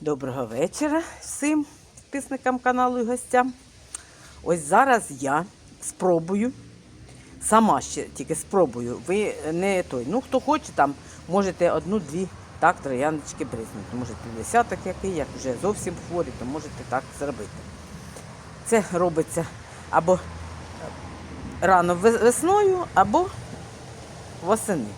Доброго вечора всім підписникам каналу і гостям. Ось зараз я спробую, сама ще тільки спробую. Ви не той. Ну, хто хоче, там можете одну-дві так трояночки бризнути. Можете десяток який, як вже зовсім хворі, то можете так зробити. Це робиться або рано весною, або восени.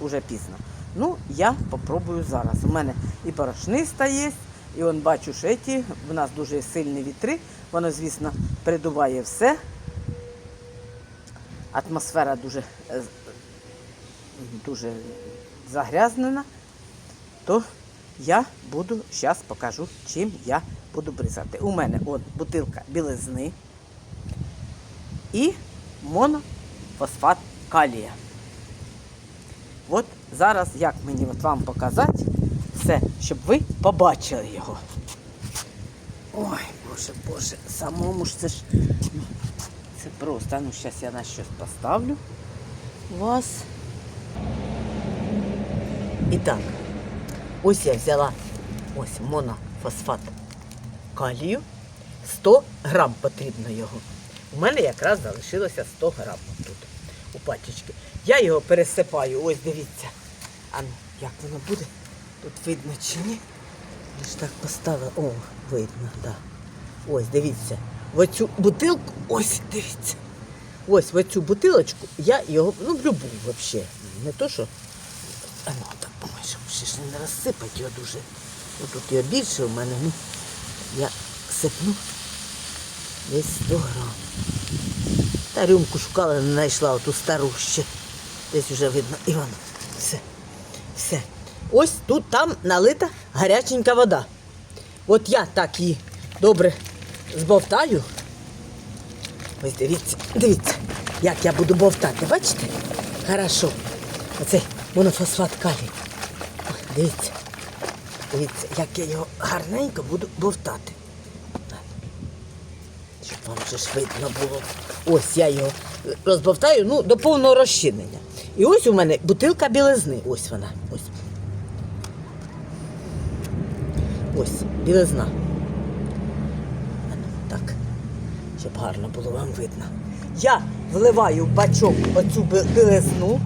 Уже пізно. Ну, я попробую зараз. У мене і борошниста є, і он бачу, що ті, в нас дуже сильні вітри, воно, звісно, придуває все. Атмосфера дуже, е, дуже загрязнена, то я буду, зараз покажу, чим я буду бризати. У мене от бутилка білизни і монофосфат калія. От зараз як мені от вам показати все, щоб ви побачили його. Ой, боже, боже, самому ж це ж. Це просто. Ну, зараз я на щось поставлю вас. І так, ось я взяла ось монофосфат калію. 100 грам потрібно його. У мене якраз залишилося 100 грам тут у пачечки. Я його пересипаю, ось дивіться. А ну, як воно буде? Тут видно чи ні? Я ж так поставила. О, видно, так. Да. Ось, дивіться. В оцю бутилку, ось дивіться. Ось в оцю бутилочку я його, ну, в любу взагалі. Не то, що. А ну так, щоб ще ж не розсипати його дуже. Ну, тут його більше у мене, ну, я сипну десь 100 грам. Та рюмку шукала, не знайшла оту стару ще. Десь вже видно. І. Ось тут там налита гаряченька вода. От я так її добре збовтаю. Ось дивіться, дивіться, як я буду бовтати, бачите? Хорошо. Оцей монофосфат калій. Дивіться. Дивіться, як я його гарненько буду бовтати. Щоб вам вже ж видно було. Ось я його розбовтаю ну, до повного розчинення. І ось у мене бутилка білизни. Ось вона. Ось. Ось, білизна. Так, щоб гарно було вам видно. Я вливаю в бачок оцю білизну.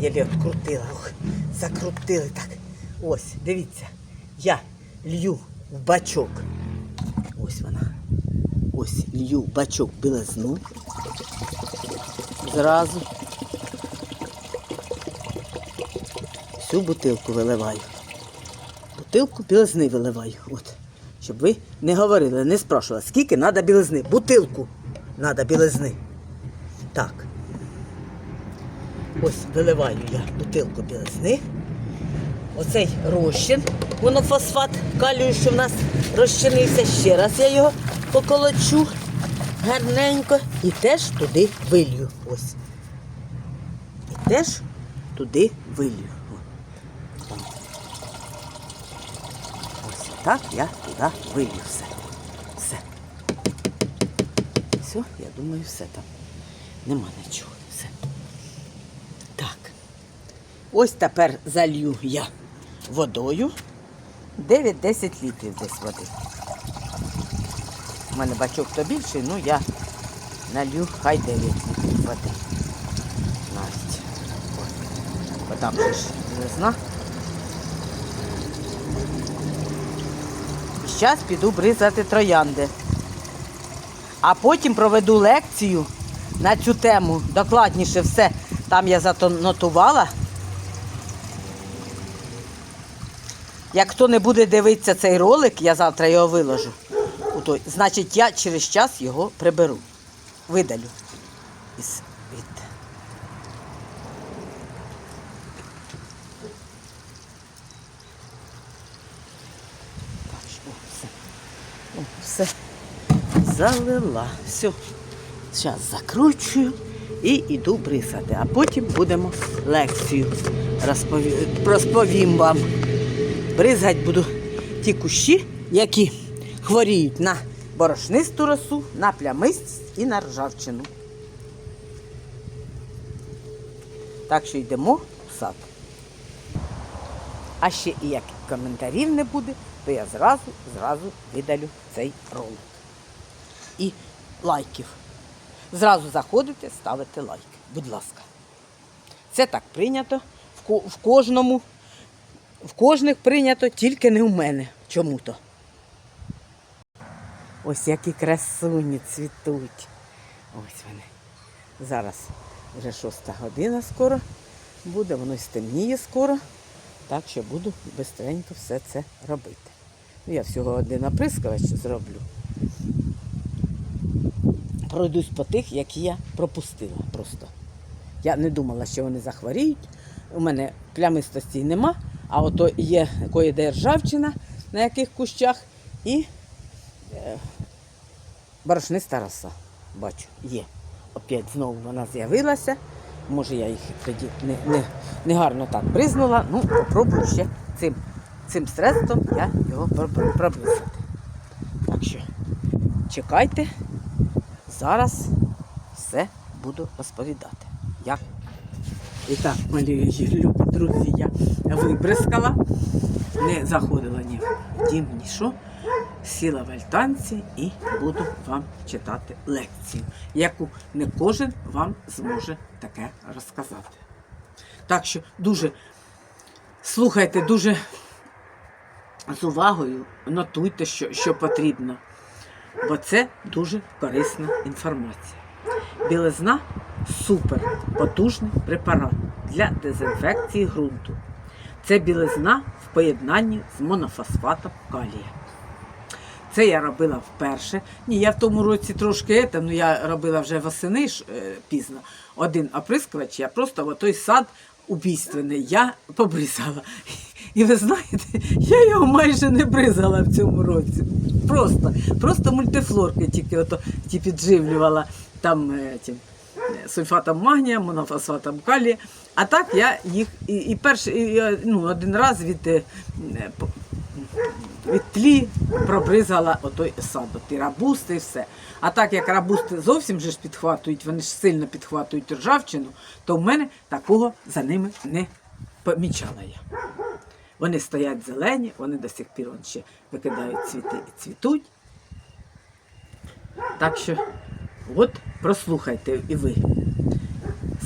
Єлі открутила, ох, закрутили так. Ось, дивіться. Я лью в бачок. Ось вона. Ось лью в бачок білизну. Зразу. Всю бутилку виливаю. Бутилку білизни виливаю. От. Щоб ви не говорили, не спрашували, скільки треба білизни. Бутилку треба білизни. Так. Ось виливаю я бутилку білизни. Оцей розчин, монофосфат калію, що в нас розчинився. Ще раз я його поколочу гарненько і теж туди вилью. Ось. І теж туди вилью. О. Ось так я туди вилью все. Все. Все, я думаю, все там. Нема нічого. Все. Так. Ось тепер залью я водою. 9-10 літрів десь води. У мене бачок то більший, ну я налью хай 9 літрів води. От. Бо там ж весна. І зараз піду бризати троянди. А потім проведу лекцію на цю тему. Докладніше все. Там я занотувала. Як хто не буде дивитися цей ролик, я завтра його виложу. Значить, я через час його приберу. Видалю. Із, від. Так, що, о, все. О, все залила. Все. Зараз закручую і йду брисати. А потім будемо лекцію розпові... розповім вам. Бризгать буду ті кущі, які хворіють на борошнисту росу, на плямисть і на ржавчину. Так що йдемо в сад. А ще і як коментарів не буде, то я зразу, зразу видалю цей ролик. І лайків. Зразу заходите, ставите лайк. Будь ласка. Це так прийнято в, кожному, в кожних прийнято, тільки не в мене. Чому-то. Ось які красуні цвітуть. Ось вони. Зараз вже шоста година скоро буде, воно й стемніє скоро. Так що буду швидко все це робити. Ну, я всього один оприскувач зроблю. Пройдусь по тих, які я пропустила просто. Я не думала, що вони захворіють. У мене плямистості нема, а ото є кое-де ржавчина на яких кущах і е, борошниста роса. Бачу, є. Опять знову вона з'явилася. Може, я їх тоді не, не, не гарно так бризнула. Ну, попробую ще цим, цим средством я його пробри- пробризати. Так що чекайте, зараз все буду розповідати. Як? І так, мої любі друзі, я вибризкала, не заходила ні в дім, ні що. Сіла в альтанці і буду вам читати лекцію, яку не кожен вам зможе таке розказати. Так що дуже слухайте, дуже з увагою нотуйте, що, що потрібно, бо це дуже корисна інформація. Білизна супер потужний препарат для дезінфекції ґрунту. Це білизна в поєднанні з монофосфатом калія. Це я робила вперше. Ні, я в тому році трошки ну я робила вже восени ж, е, пізно. Один оприскувач, я просто в той сад убійственний я побризала. І ви знаєте, я його майже не бризала в цьому році. Просто, просто мультифлорки тільки ото ті підживлювала там е, тим, е, сульфатом магнія, монофосфатом калія. А так я їх і, і перший, і, ну, один раз від, е, е, від тлі пробризала отой сад, ті рабусти і все. А так як рабусти зовсім же ж підхватують, вони ж сильно підхватують ржавчину, то в мене такого за ними не помічала я. Вони стоять зелені, вони до сих пір ще викидають цвіти і цвітуть. Так що, от прослухайте і ви.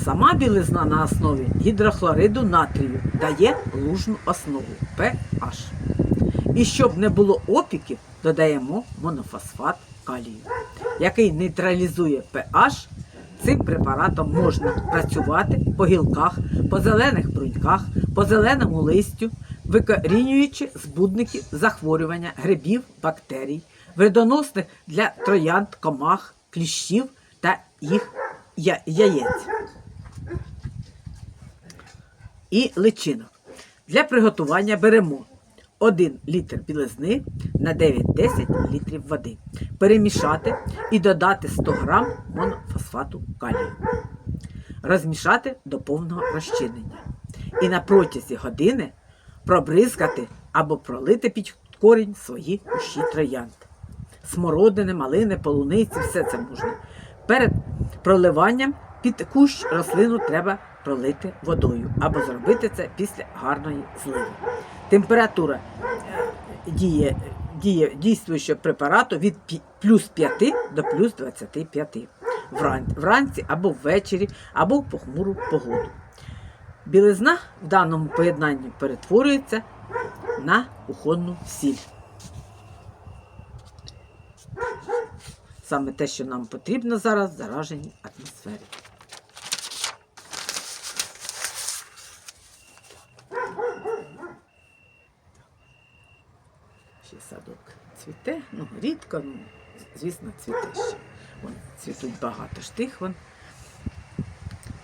Сама білизна на основі гідрохлориду натрію дає лужну основу pH. І щоб не було опіків, додаємо монофосфат калію, який нейтралізує pH. Цим препаратом можна працювати по гілках, по зелених бруньках, по зеленому листю, викорінюючи збудники захворювання грибів, бактерій, вредоносних для троянд, комах, кліщів та їх я- яєць і личинок. Для приготування беремо 1 літр білизни на 9-10 літрів води. Перемішати і додати 100 грам монофосфату калію. Розмішати до повного розчинення. І на протязі години пробризкати або пролити під корінь свої кущі троянд. Смородини, малини, полуниці, все це можна. Перед проливанням під кущ рослину треба пролити водою або зробити це після гарної зливи. Температура е, діє, діє дійствуючого препарату від плюс 5 до плюс 25 вран- вранці або ввечері, або в похмуру погоду. Білизна в даному поєднанні перетворюється на кухонну сіль. Саме те, що нам потрібно зараз в зараженій атмосфері. Ще садок цвіте, ну рідко, ну, звісно, цвіте ще. Вон, цвітуть багато штих, вон.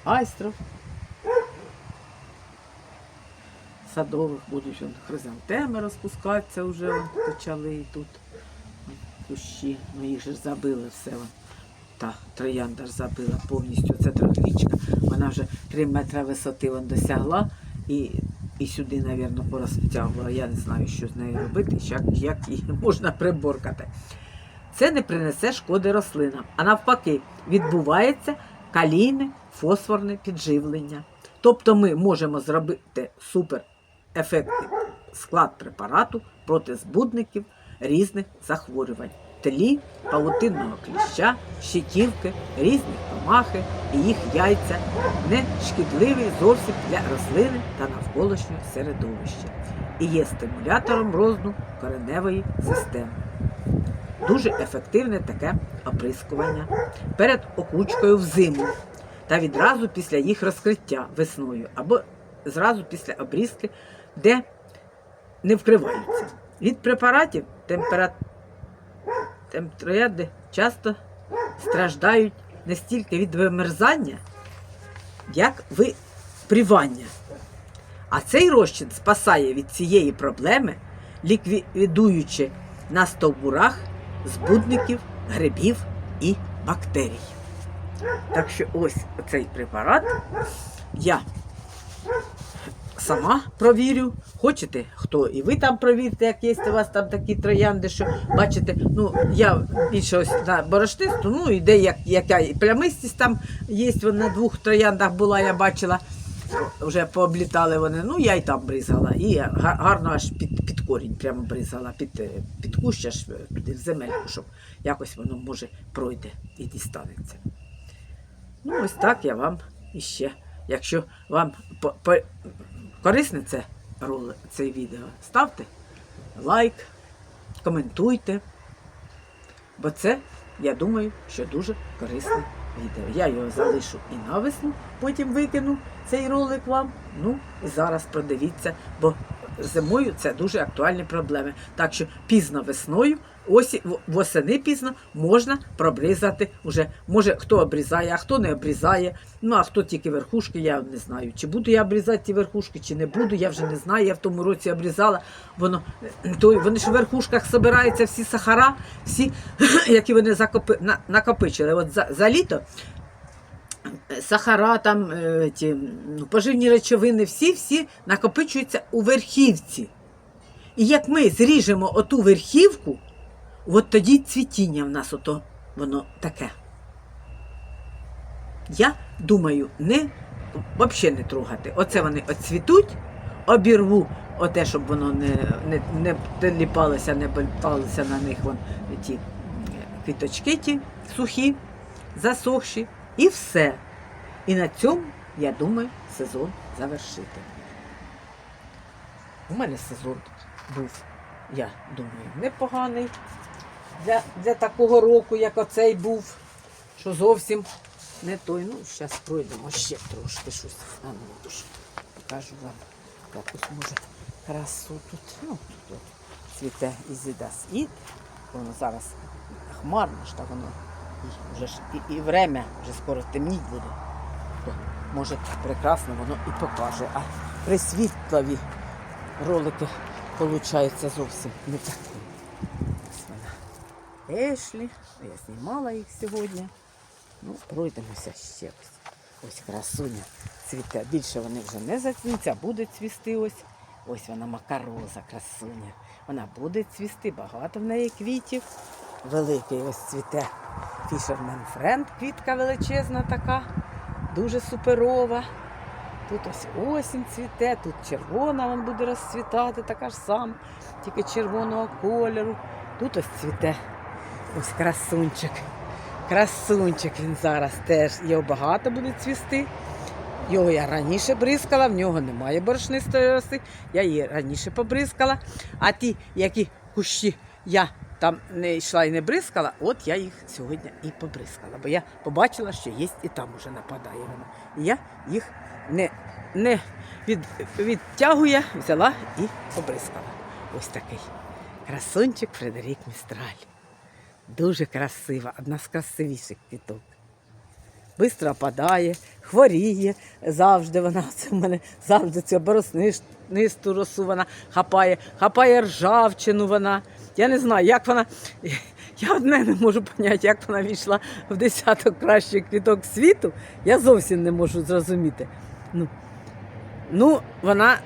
Айстров. Садових будуть хризантеми розпускатися вже почали і тут. Кущі, ну їх ж забили все. Та троянда забила повністю. Це трохрічка. Вона вже 3 метри висоти вон досягла і, і сюди, мабуть, порозтягувала. Я не знаю, що з нею робити, як, як її можна приборкати. Це не принесе шкоди рослинам, а навпаки, відбувається калійне фосфорне підживлення. Тобто ми можемо зробити супер ефекти склад препарату проти збудників різних захворювань, тлі, павутинного кліща, щитівки, різних комахи і їх яйця не шкідливий зовсім для рослини та навколишнього середовища і є стимулятором розну кореневої системи. Дуже ефективне таке оприскування перед окучкою взиму та відразу після їх розкриття весною або зразу після обрізки, де не вкриваються. Від препаратів темпера... темтрояди часто страждають не стільки від вимерзання, як випрівання. А цей розчин спасає від цієї проблеми, ліквідуючи на стовбурах збудників, грибів і бактерій. Так що ось цей препарат я сама провірю. Хочете, хто і ви там провірте, як є у вас там такі троянди, що бачите, ну я більше ось на борошнисту, ну і де як, яка і плямистість там є, вона на двох трояндах була, я бачила, вже пооблітали вони. Ну я й там бризала. І гарно аж під, під корінь прямо бризала, під, е, під кущ аж е, в земельку, щоб якось воно може пройде і дістанеться. Ну, ось так я вам іще. Якщо вам по, корисне це це відео, ставте лайк, коментуйте. Бо це, я думаю, що дуже корисне відео. Я його залишу і навесну, потім викину цей ролик вам. Ну і зараз продивіться, бо зимою це дуже актуальні проблеми. Так що пізно весною, осі, восени пізно можна пробризати уже. Може хто обрізає, а хто не обрізає. Ну а хто тільки верхушки, я не знаю. Чи буду я обрізати ті верхушки, чи не буду, я вже не знаю. Я в тому році обрізала. Воно то вони ж в верхушках збираються всі сахара, всі, які вони закопи, на, накопичили. От за, за літо сахара, там, е, ті, ну, поживні речовини, всі всі накопичуються у верхівці. І як ми зріжемо оту верхівку, от тоді цвітіння в нас ото воно таке. Я думаю, не взагалі не трогати. Оце вони оцвітуть, обірву оте, щоб воно не, не, не ліпалося, не болталися на них вон, ті квіточки ті сухі, засохші, і все. І на цьому, я думаю, сезон завершити. У мене сезон був, я думаю, непоганий для, для такого року, як оцей був, що зовсім не той. Ну, зараз пройдемо ще трошки щось. А ну, покажу вам якусь може красу тут. Ну, тут цвіте ізідас ід. Воно зараз хмарно та воно і вже ж і, і время вже скоро темніть буде. Може прекрасно воно і покаже. А при світлові ролики виходить зовсім не такі. Вона. Ешлі, я знімала їх сьогодні. Ну, пройдемося ще ось. Ось красуня цвіте. Більше вони вже не зацвіться, буде цвісти ось. Ось вона макароза, красуня. Вона буде цвісти, багато в неї квітів. Великий ось цвіте Fisherman Friend, квітка величезна така, дуже суперова. Тут ось осінь цвіте, тут червона вон буде розцвітати, така ж сама, тільки червоного кольору. Тут ось цвіте ось красунчик. Красунчик він зараз теж. Його багато буде цвісти. Його я раніше бризкала, в нього немає борошнистої роси. Я її раніше побризкала. А ті, які кущі я там не йшла і не бризкала, от я їх сьогодні і побризкала. Бо я побачила, що є і там уже нападає вона. І я їх не, не від, відтягує, взяла і побризкала. Ось такий красунчик Фредерік Містраль. Дуже красива, одна з красивіших квіток. Бистро опадає, хворіє завжди вона. Це в мене завжди цю бороснисту росу вона хапає, хапає ржавчину вона. Я не знаю, як вона. Я одне не можу поняти, як вона війшла в десяток кращих квіток світу. Я зовсім не можу зрозуміти. Ну, ну вона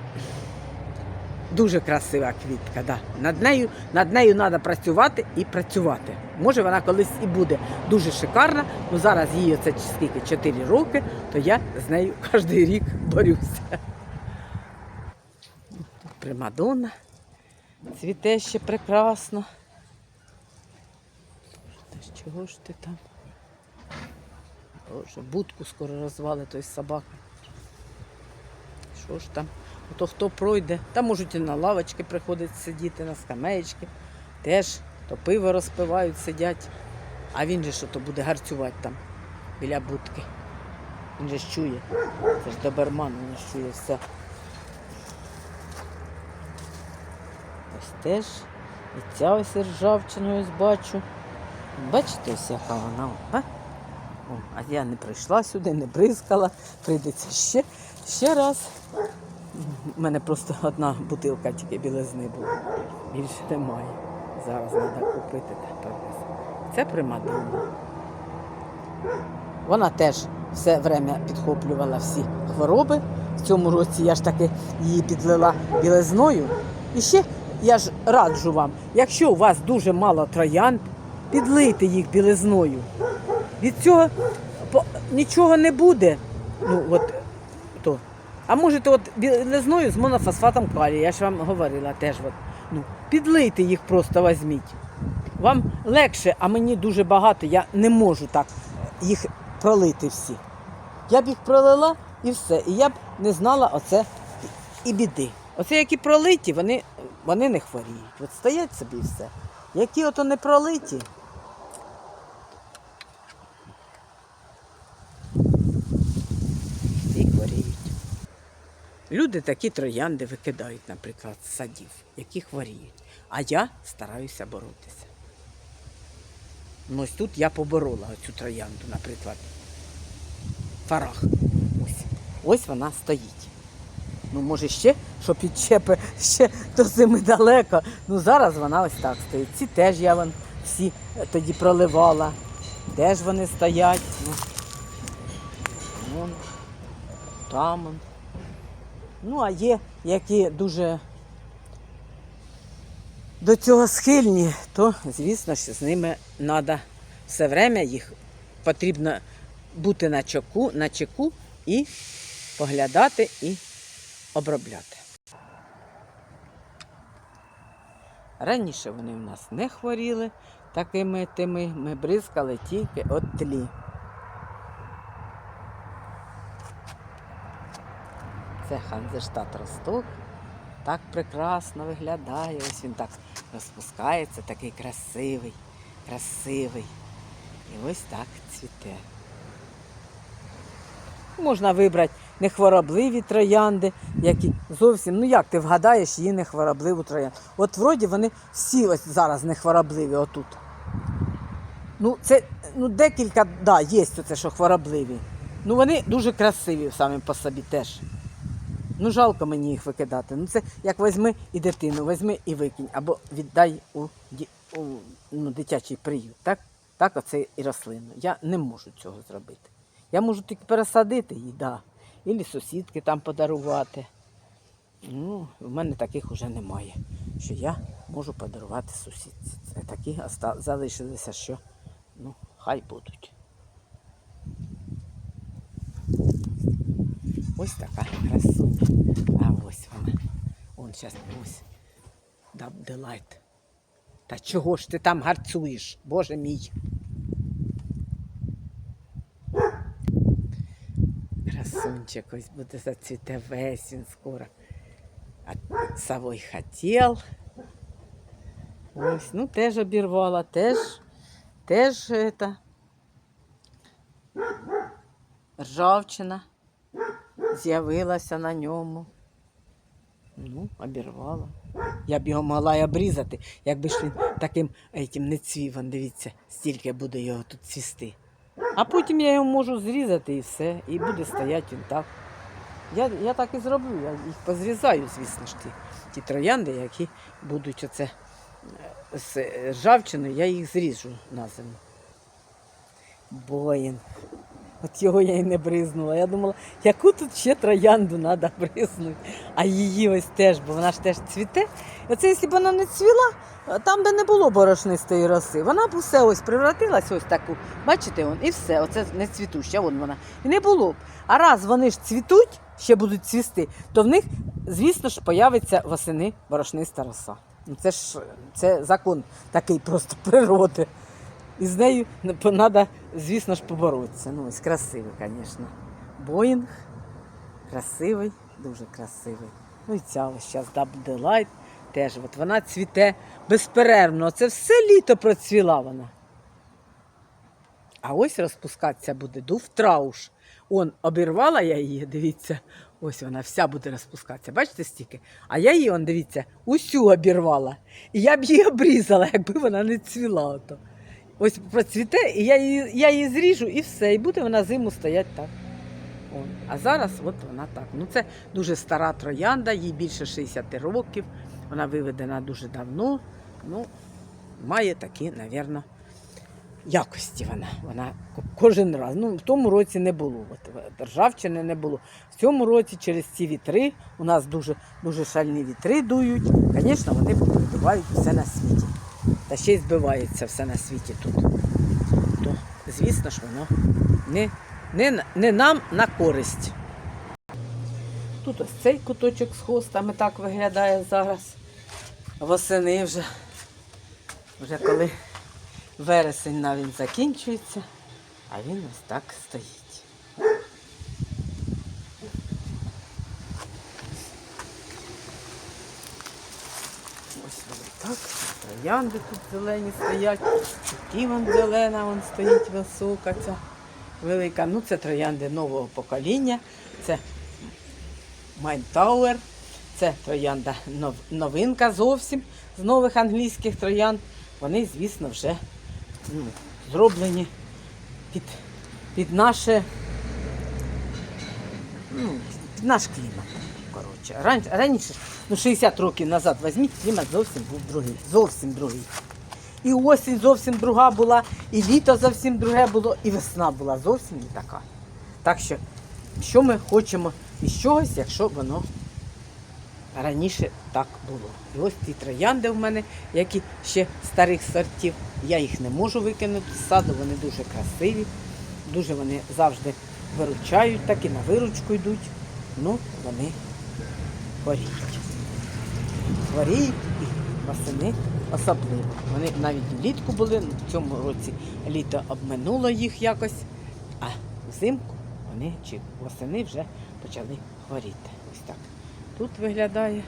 Дуже красива квітка, да. Над нею над нею треба працювати і працювати. Може вона колись і буде дуже шикарна, але зараз їй оце скільки 4 роки, то я з нею кожен рік борюся. примадонна. Цвіте ще прекрасно. Та чого ж ти там? Боже, будку скоро розвали той собака. Що ж там? То хто пройде, там можуть і на лавочки приходять сидіти, на скамеєчки. Теж то пиво розпивають, сидять. А він же що то буде гарцювати там біля будки. Він же ж чує. Це ж доберман, він ж чує все. Ось теж і ця ось ржавчиною бачу. Бачите, ось яка вона. А? О, а я не прийшла сюди, не бризкала. Прийдеться ще, ще раз. У мене просто одна бутилка тільки білизни була. Більше немає. Зараз треба купити та. Це примадонна. Вона теж все время підхоплювала всі хвороби. В цьому році я ж таки її підлила білизною. І ще я ж раджу вам, якщо у вас дуже мало троянд, підлийте їх білизною. Від цього нічого не буде. Ну, от. А можете от білизною з монофосфатом калію, я ж вам говорила теж. От, ну, підлийте їх просто візьміть. Вам легше, а мені дуже багато, я не можу так їх пролити всі. Я б їх пролила і все. І я б не знала оце і біди. Оце які пролиті, вони, вони не хворіють. От стоять собі і все. Які ото не пролиті. І хворіють. Люди такі троянди викидають, наприклад, з садів, які хворіють. А я стараюся боротися. Ну, ось тут я поборола цю троянду, наприклад. Фарах. Ось. Ось вона стоїть. Ну, може, ще, що підчепи ще до зими далеко. Ну, зараз вона ось так стоїть. Ці теж я вон всі е, тоді проливала. Теж вони стоять. Ну, вон, там. Ну, а є, які дуже до цього схильні, то, звісно, що з ними треба все время їх потрібно бути на чеку, на чеку і поглядати і обробляти. Раніше вони в нас не хворіли такими тими, ми бризкали тільки от тлі. Це Ханзештат Росток. Так прекрасно виглядає. Ось він так розпускається, такий красивий, красивий. І ось так цвіте. Можна вибрати нехворобливі троянди, які зовсім, ну як ти вгадаєш її нехворобливу троянду. От вроді вони всі ось зараз нехворобливі отут. Ну, це ну, декілька, да, є це, що хворобливі. Ну вони дуже красиві самі по собі теж. Ну, жалко мені їх викидати. Ну, це як візьми і дитину, візьми і викинь, або віддай у, у ну, дитячий приют. Так, так оце і рослину. Я не можу цього зробити. Я можу тільки пересадити її, да. Ілі сусідки там подарувати. Ну, в мене таких вже немає, що я можу подарувати сусідці. Такі залишилися, що ну, хай будуть. Ось така красуня. А ось вона. Он зараз ось. Даб Делайт. Та чого ж ти там гарцуєш, боже мій? Красунчик ось буде зацвіте весь він скоро. А Савой хотів. Ось, ну теж обірвала, теж, теж это, ржавчина з'явилася на ньому. Ну, обірвала. Я б його могла й обрізати, якби ж він таким етім не цвів, он, дивіться, стільки буде його тут цвісти. А потім я його можу зрізати і все, і буде стояти він так. Я, я так і зроблю, я їх позрізаю, звісно ж, ті, ті троянди, які будуть оце е, з ржавчиною, я їх зріжу на зиму. Боїн. От його я й не бризнула. Я думала, яку тут ще троянду треба бризнути. А її ось теж, бо вона ж теж цвіте. Оце, якщо б вона не цвіла, там би не було борошнистої роси. Вона б усе ось превратилась ось таку. Бачите, і все, оце не цвітуща, вон вона. І не було б. А раз вони ж цвітуть, ще будуть цвісти, то в них, звісно ж, появиться восени борошниста роса. Ну, Це ж це закон такий просто природи. І з нею треба, звісно ж, поборотися. Ну, ось красивий, звісно. Боїнг красивий, дуже красивий. Ну і ця ось зараз Delight теж. От вона цвіте безперервно. Це все літо процвіла вона. А ось розпускатися буде дуфтрауш. Он обірвала я її, дивіться, ось вона вся буде розпускатися. Бачите стільки? А я її, он, дивіться, усю обірвала. І я б її обрізала, якби вона не цвіла. Ото. Ось процвіте, і я її, я її зріжу, і все. І буде вона зиму стояти так. О, а зараз от вона так. Ну це дуже стара троянда, їй більше 60 років. Вона виведена дуже давно. Ну, має такі, напевно, якості вона. Вона кожен раз. Ну, в тому році не було. От, державчини не було. В цьому році через ці вітри у нас дуже, дуже шальні вітри дують. Звісно, вони побивають все на світі. Та ще й збивається все на світі тут. То, звісно ж, воно не, не, не нам на користь. Тут ось цей куточок з хостами так виглядає зараз. Восени вже, вже коли вересень навіть закінчується, а він ось так стоїть. Ось вони так. Троянди тут зелені стоять. І вон зелена, вон стоїть висока ця велика. Ну, це троянди нового покоління. Це Майнтауер. Це троянда новинка зовсім з нових англійських троянд. Вони, звісно, вже ну, зроблені під, під наше ну, під наш клімат. Коротше, Ран, раніше, ну 60 років назад візьміть, клімат зовсім був другий. Зовсім другий. І осінь зовсім друга була, і літо зовсім друге було, і весна була зовсім не така. Так що, що ми хочемо із чогось, якщо воно раніше так було. І ось ці троянди в мене, які ще старих сортів. Я їх не можу викинути з саду, вони дуже красиві, дуже вони завжди виручають, так і на виручку йдуть. Ну, вони хворіють. Хворіють і восени особливо. Вони навіть влітку були, ну, в цьому році літо обминуло їх якось, а взимку вони чи восени вже почали хворіти. Ось так. Тут виглядає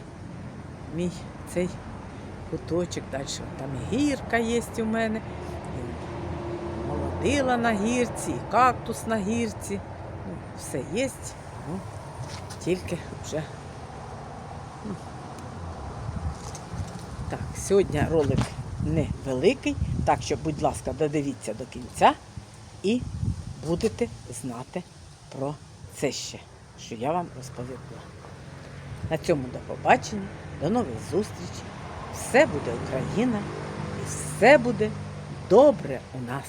мій цей куточок. Далі там і гірка є у мене, і молодила на гірці, і кактус на гірці. Ну, все є. Ну, тільки вже. ну. Так, сьогодні ролик невеликий, так що, будь ласка, додивіться до кінця і будете знати про це ще, що я вам розповідала. На цьому до побачення, до нових зустрічей. Все буде Україна і все буде добре у нас.